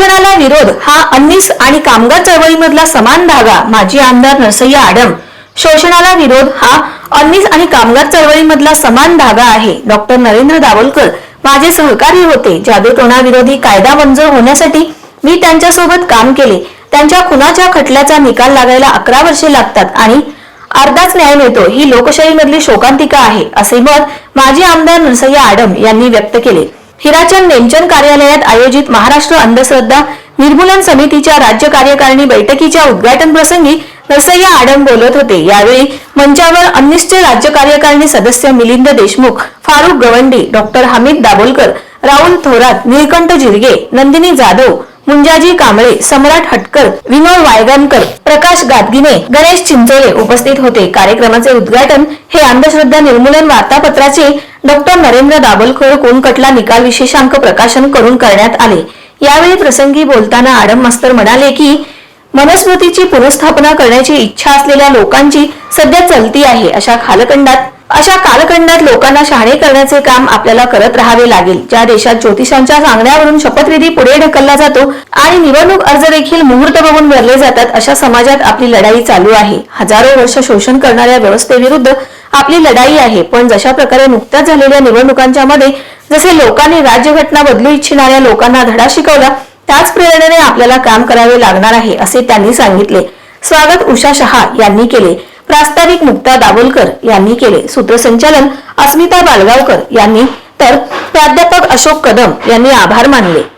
आरक्षणाला विरोध हा अन्नीस आणि कामगार चळवळीमधला समान धागा माजी आमदार नरसय्या आडम. शोषणाला विरोध हा अन्नीस आणि कामगार चळवळीमधला समान धागा आहे. डॉक्टर नरेंद्र दाभोलकर माझे सहकारी होते. जादूटोणा विरोधी कायदा मंजूर होण्यासाठी मी त्यांच्यासोबत काम केले. त्यांच्या खुनाच्या खटल्याचा निकाल लागायला अकरा वर्षे लागतात आणि अर्धाच न्याय मिळतो. ही लोकशाहीमधली शोकांतिका आहे असे मत माजी आमदार नरसय्या आडम यांनी व्यक्त केले. हिराचंद नेमचंद कार्यालयात आयोजित महाराष्ट्र अंधश्रद्धा निर्मूलन समितीच्या राज्य कार्यकारिणी बैठकीच्या उद्घाटन प्रसंगी नरसय्या आडम बोलत होते. यावेळी मंचावर अन्निसचे राज्य कार्यकारिणी सदस्य मिलिंद देशमुख फारुख गवंडी डॉक्टर हमीद दाभोलकर राहुल थोरात निळकंठ जिरगे नंदिनी जाधव मुंजाजी कांबळे सम्राट हटकर विनोद वायगणकर प्रकाश गादगिने गणेश चिंचोले उपस्थित होते. कार्यक्रमाचे उद्घाटन हे अंधश्रद्धा निर्मूलन वार्तापत्राचे डॉक्टर नरेंद्र दाभोलकर कोणकटला निकाल विशेषांक प्रकाशन करून करण्यात आले. यावेळी प्रसंगी बोलताना आडम मास्तर म्हणाले की मनस्मृतीची पुनर्स्थापना करण्याची इच्छा असलेल्या लोकांची सध्या चलती आहे अशा कालखंडात अशा कालखंडात लोकांना शहाणे करण्याचे काम आपल्याला करत राहावे लागेल. ज्या देशात ज्योतिषांच्या सांगण्यावरून शपथविधी पुढे ढकलला जातो आणि निवडणूक अर्ज देखील मुहूर्त बघून भरले जातात अशा समाजात आपली लढाई चालू आहे. हजारो वर्ष शोषण करणाऱ्या व्यवस्थेविरुद्ध आपली लढाई आहे पण जशा प्रकारे नुकत्याच झालेल्या निवडणुकांच्या मध्ये जसे लोकांनी राज्यघटना बदलू इच्छिणाऱ्या लोकांना धडा शिकवला त्याच प्रेरणेने आपल्याला काम करावे लागणार आहे असे त्यांनी सांगितले. स्वागत उषा शहा यांनी केले. प्रास्ताविक मुक्ता दाभोलकर यांनी केले. सूत्रसंचालन अस्मिता बालगावकर यांनी. तर प्राध्यापक अशोक कदम यांनी आभार मानले.